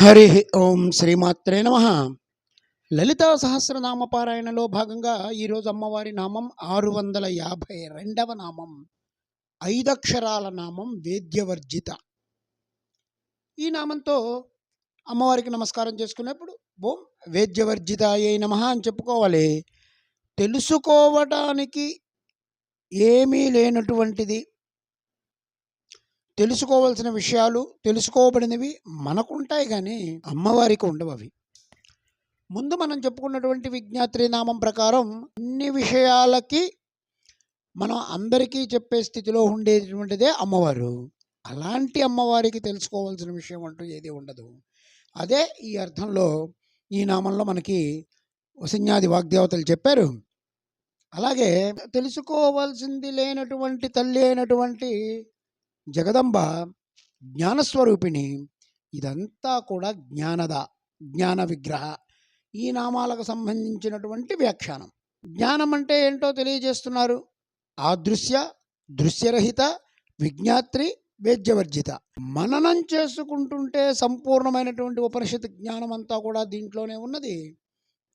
హరి ఓం శ్రీమాత్రే నమ. లలితా సహస్రనామ పారాయణలో భాగంగా ఈరోజు అమ్మవారి నామం ఆరు వందల యాభై రెండవ నామం ఐదక్షరాల నామం వేద్యవర్జిత. ఈ నామంతో అమ్మవారికి నమస్కారం చేసుకునేప్పుడు ఓం వేద్యవర్జిత ఏ నమ అని చెప్పుకోవాలి. తెలుసుకోవటానికి ఏమీ లేనటువంటిది. తెలుసుకోవాల్సిన విషయాలు తెలుసుకోబడినవి మనకుంటాయి కానీ అమ్మవారికి ఉండవు అవి. ముందు మనం చెప్పుకున్నటువంటి విజ్ఞాత్రి నామం ప్రకారం అన్ని విషయాలకి మనం అందరికీ చెప్పే స్థితిలో ఉండేటువంటిదే అమ్మవారు. అలాంటి అమ్మవారికి తెలుసుకోవాల్సిన విషయం అంటూ ఏది ఉండదు. అదే ఈ అర్థంలో ఈ నామంలో మనకి వసన్యాది వాగ్దేవతలు చెప్పారు. అలాగే తెలుసుకోవాల్సింది లేనటువంటి తల్లి అయినటువంటి జగదంబ జ్ఞానస్వరూపిణి. ఇదంతా కూడా జ్ఞానద జ్ఞాన విగ్రహ. ఈ నామాలకు సంబంధించినటువంటి వ్యాఖ్యానం. జ్ఞానం అంటే ఏంటో తెలియజేస్తున్నారు? ఆదృశ్య దృశ్యరహిత విజ్ఞాత్రి వేద్యవర్జిత. మననం చేసుకుంటుంటే సంపూర్ణమైనటువంటి ఉపనిషత్ జ్ఞానం అంతా కూడా దీంట్లోనే ఉన్నది.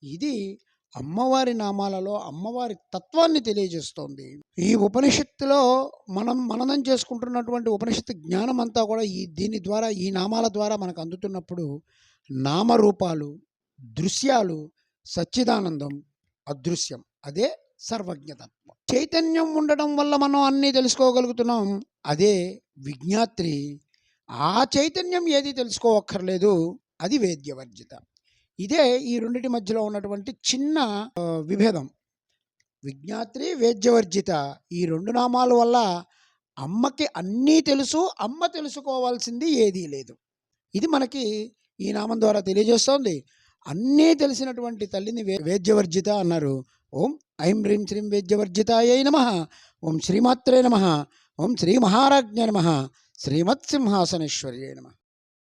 ఇది అమ్మవారి నామాలలో అమ్మవారి తత్వాన్ని తెలియజేస్తోంది. ఈ ఉపనిషత్తులో మనం మననం చేసుకుంటున్నటువంటి ఉపనిషత్తు జ్ఞానం అంతా కూడా ఈ దీని ద్వారా ఈ నామాల ద్వారా మనకు అందుతున్నప్పుడు నామరూపాలు దృశ్యాలు సచ్చిదానందం అదృశ్యం. అదే సర్వజ్ఞతత్వం. చైతన్యం ఉండడం వల్ల మనం అన్నీ తెలుసుకోగలుగుతున్నాం. అదే విజ్ఞాత్రి ఆ చైతన్యం ఏది తెలుసుకోవక్కర్లేదు అది వేద్యవర్జిత. ఇదే ఈ రెండిటి మధ్యలో ఉన్నటువంటి చిన్న విభేదం. విజ్ఞాత్రి వేద్యవర్జిత ఈ రెండు నామాల వల్ల అమ్మకి అన్నీ తెలుసు అమ్మ తెలుసుకోవాల్సింది ఏదీ లేదు. ఇది మనకి ఈ నామం ద్వారా తెలియజేస్తోంది. అన్నీ తెలిసినటువంటి తల్లిని వే వేద్యవర్జిత అన్నారు. ఓం ఐం హ్రీం శ్రీం వేద్యవర్జితాయై నమ. ఓం శ్రీమాత్రే నమ. ఓం శ్రీ మహారాజ్ఞ నమ. శ్రీమత్సింహాసనేశ్వర్య నమ.